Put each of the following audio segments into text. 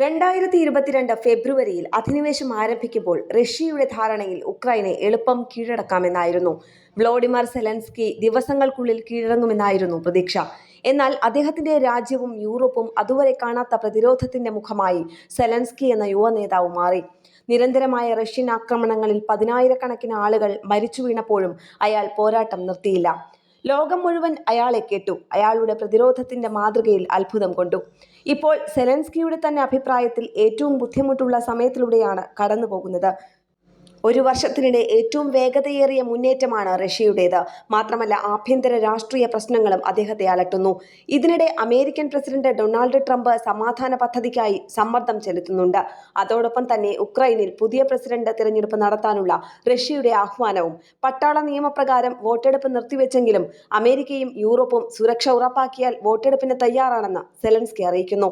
രണ്ടായിരത്തി ഇരുപത്തിരണ്ട് ഫെബ്രുവരിയിൽ അധിനിവേശം ആരംഭിക്കുമ്പോൾ റഷ്യയുടെ ധാരണയിൽ ഉക്രൈനെ എളുപ്പം കീഴടക്കാമെന്നായിരുന്നു. വ്ളോഡിമർ സെലൻസ്കി ദിവസങ്ങൾക്കുള്ളിൽ കീഴടങ്ങുമെന്നായിരുന്നു പ്രതീക്ഷ. എന്നാൽ അദ്ദേഹത്തിന്റെ രാജ്യവും യൂറോപ്പും അതുവരെ കാണാത്ത പ്രതിരോധത്തിന്റെ മുഖമായി സെലൻസ്കി എന്ന യുവ നേതാവ് മാറി. നിരന്തരമായ റഷ്യൻ ആക്രമണങ്ങളിൽ പതിനായിരക്കണക്കിന് ആളുകൾ മരിച്ചു വീണപ്പോഴും അയാൾ പോരാട്ടം നിർത്തിയില്ല. ലോകം മുഴുവൻ അയാളെ കേട്ടു. അയാളുടെ പ്രതിരോധത്തിന്റെ മാതൃകയിൽ അത്ഭുതം കൊണ്ടു. ഇപ്പോൾ സെലൻസ്കിയുടെ തന്നെ അഭിപ്രായത്തിൽ ഏറ്റവും ബുദ്ധിമുട്ടുള്ള സമയത്തിലൂടെയാണ് കടന്നു പോകുന്നത് ഒരു വർഷത്തിനിടെ ഏറ്റവും വേഗതയേറിയ മുന്നേറ്റമാണ് റഷ്യയുടേത്. മാത്രമല്ല ആഭ്യന്തര രാഷ്ട്രീയ പ്രശ്നങ്ങളും അദ്ദേഹത്തെ അലട്ടുന്നു. ഇതിനിടെ അമേരിക്കൻ പ്രസിഡന്റ് ഡൊണാൾഡ് ട്രംപ് സമാധാന പദ്ധതിക്കായി സമ്മർദ്ദം ചെലുത്തുന്നുണ്ട്. അതോടൊപ്പം തന്നെ ഉക്രൈനിൽ പുതിയ പ്രസിഡന്റ് തിരഞ്ഞെടുപ്പ് നടത്താനുള്ള റഷ്യയുടെ ആഹ്വാനവും പട്ടാള നിയമപ്രകാരം വോട്ടെടുപ്പ് നിർത്തിവെച്ചെങ്കിലും അമേരിക്കയും യൂറോപ്പും സുരക്ഷ ഉറപ്പാക്കിയാൽ വോട്ടെടുപ്പിന് തയ്യാറാണെന്ന് സെലൻസ്കി അറിയിക്കുന്നു.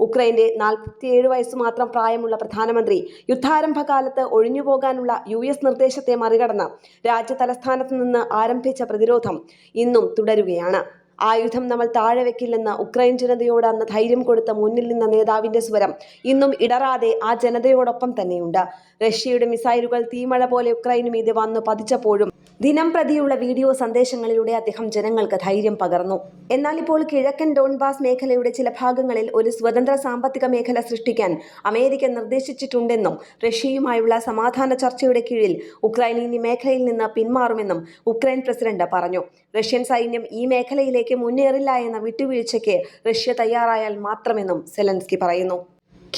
ഉക്രൈന്റെ നാൽപ്പത്തിയേഴ് വയസ്സ് മാത്രം പ്രായമുള്ള പ്രധാനമന്ത്രി യുദ്ധാരംഭകാലത്ത് ഒഴിഞ്ഞുപോകാനുള്ള യു എസ് നിർദ്ദേശത്തെ മറികടന്ന് രാജ്യതലസ്ഥാനത്ത് നിന്ന് ആരംഭിച്ച പ്രതിരോധം ഇന്നും തുടരുകയാണ്. ആയുധം നമ്മൾ താഴെ വെക്കില്ലെന്ന് ഉക്രൈൻ ജനതയോട് അന്ന് ധൈര്യം കൊടുത്ത മുന്നിൽ നിന്ന നേതാവിന്റെ സ്വരം ഇന്നും ഇടറാതെ ആ ജനതയോടൊപ്പം തന്നെയുണ്ട്. റഷ്യയുടെ മിസൈലുകൾ തീമഴ പോലെ ഉക്രൈനും മീതെ വന്നു പതിച്ചപ്പോഴും ദിനം പ്രതിയുള്ള വീഡിയോ സന്ദേശങ്ങളിലൂടെ അദ്ദേഹം ജനങ്ങൾക്ക് ധൈര്യം പകർന്നു. എന്നാൽ ഇപ്പോൾ കിഴക്കൻ ഡോൺബാസ് മേഖലയുടെ ചില ഭാഗങ്ങളിൽ ഒരു സ്വതന്ത്ര സാമ്പത്തിക മേഖല സൃഷ്ടിക്കാൻ അമേരിക്ക നിർദ്ദേശിച്ചിട്ടുണ്ടെന്നും റഷ്യയുമായുള്ള സമാധാന ചർച്ചയുടെ കീഴിൽ ഉക്രൈൻ ഇനി മേഖലയിൽ നിന്ന് പിന്മാറുമെന്നും ഉക്രൈൻ പ്രസിഡന്റ് പറഞ്ഞു. റഷ്യൻ സൈന്യം ഈ മേഖലയിലേക്ക് മുന്നേറില്ല എന്ന വിട്ടുവീഴ്ചയ്ക്ക് റഷ്യ തയ്യാറായാൽ മാത്രമെന്നും സെലൻസ്കി പറയുന്നു.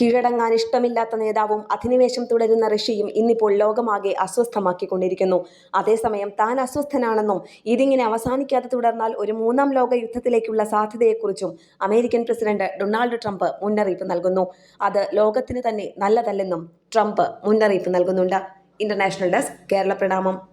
കീഴടങ്ങാൻ ഇഷ്ടമില്ലാത്ത നേതാവും അധിനിവേശം തുടരുന്ന റഷ്യയും ഇന്നിപ്പോൾ ലോകമാകെ അസ്വസ്ഥമാക്കിക്കൊണ്ടിരിക്കുന്നു. അതേസമയം താൻ അസ്വസ്ഥനാണെന്നും ഇതിങ്ങനെ അവസാനിക്കാതെ തുടർന്നാൽ ഒരു മൂന്നാം ലോക യുദ്ധത്തിലേക്കുള്ള സാധ്യതയെക്കുറിച്ചും അമേരിക്കൻ പ്രസിഡന്റ് ഡൊണാൾഡ് ട്രംപ് മുന്നറിയിപ്പ് നൽകുന്നു. അത് ലോകത്തിന് തന്നെ നല്ലതല്ലെന്നും ട്രംപ് മുന്നറിയിപ്പ് നൽകുന്നുണ്ട്. ഇന്റർനാഷണൽ ഡെസ്ക് കേരള പ്രണാമം.